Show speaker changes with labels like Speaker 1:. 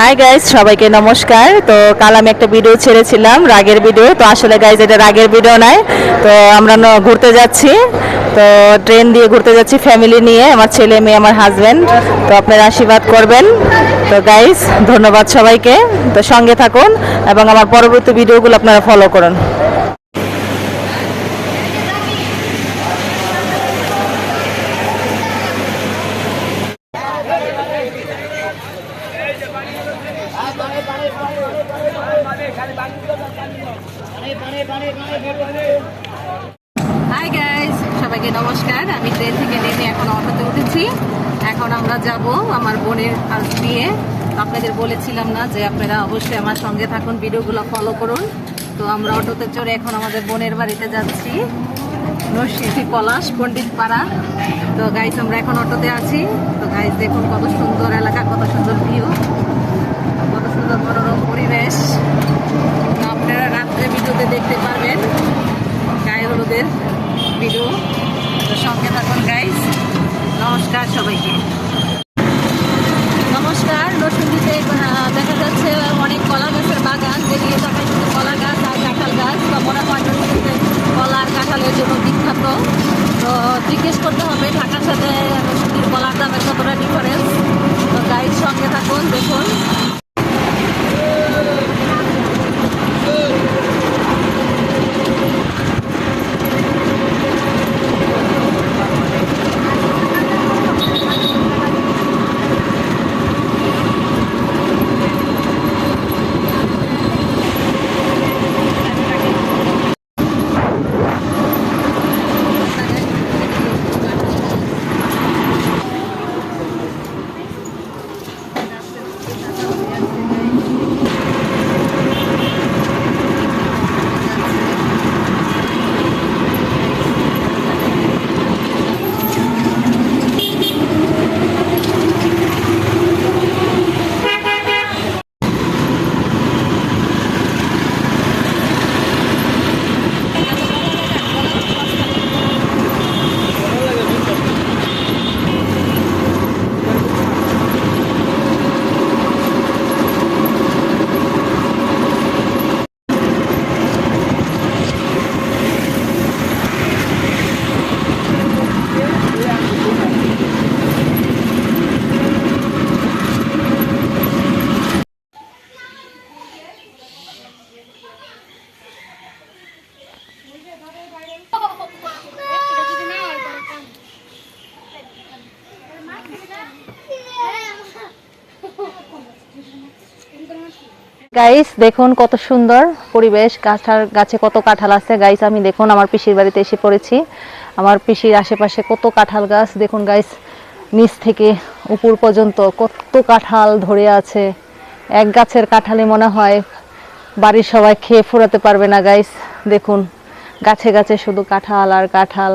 Speaker 1: Hi guys সবাইকে নমস্কার। তো কাল আমি একটা ভিডিও ছেড়েছিলাম, রাগের ভিডিও তো আসলে গাইজ এটা রাগের ভিডিও নয়। তো আমরা ঘুরতে যাচ্ছি। তো ট্রেন দিয়ে ঘুরতে যাচ্ছি ফ্যামিলি নিয়ে, আমার ছেলে, মেয়ে, আমার হাজব্যান্ড তো আপনারা আশীর্বাদ করবেন। তো গাইজ ধন্যবাদ সবাইকে। তো সঙ্গে থাকুন এবং আমার পরবর্তী ভিডিওগুলো আপনারা ফলো করুন। হাই গাইস সবাইকে নমস্কার। আমি ট্রেন থেকে নেমে এখন অটোতে উঠেছি। এখন আমরা যাব আমার বোনের কাজ দিয়ে আপনাদের বলেছিলাম না যে আপনারা অবশ্যই আমার সঙ্গে থাকুন, ভিডিওগুলো ফলো করুন। তো আমরা অটোতে চড়ে এখন আমাদের বোনের বাড়িতে যাচ্ছি। নরসিংদী পলাশ পণ্ডিত পাড়া তো গাইস আমরা এখন অটোতে আছি। তো গাইস দেখুন কত সুন্দর এলাকা কত সুন্দর ভিউ কত সুন্দর মনোরম পরিবেশ তো আপনারা রাত্রে ভিডিওতে দেখতে পারবেন হলুদের ভিডিও। সঙ্গে থাকুন গাইজ নমস্কার সবাইকে। নমস্কার, নরসিংদীতে দেখা যাচ্ছে অনেক কলা গাছের বাগান। যেদিকে সবাই শুধু কলা গাছ আর কাঁঠাল গাছ। বা মরা নরসিংদীতে কলা আর কাঁঠালের জন্য বিখ্যাত। তো জিজ্ঞেস করতে হবে ঢাকার সাথে নরসিংদীর কলার দামের কতটা ডিফারেন্স তো গাইড সঙ্গে থাকুন দেখুন গাইস দেখুন কত সুন্দর পরিবেশ। গাছটার গাছে কত কাঁঠাল আছে। গাইস আমি দেখুন আমার পিসির বাড়িতে এসে পড়েছি। আমার পিসির আশেপাশে কত কাঁঠাল গাছ। দেখুন গাইস নিচ থেকে উপর পর্যন্ত কত কাঁঠাল ধরে আছে। এক গাছের কাঁঠালে মনে হয় বাড়ির সবাই খেয়ে ফুরাতে পারবে না গাইস দেখুন, গাছে গাছে শুধু কাঁঠাল আর কাঁঠাল।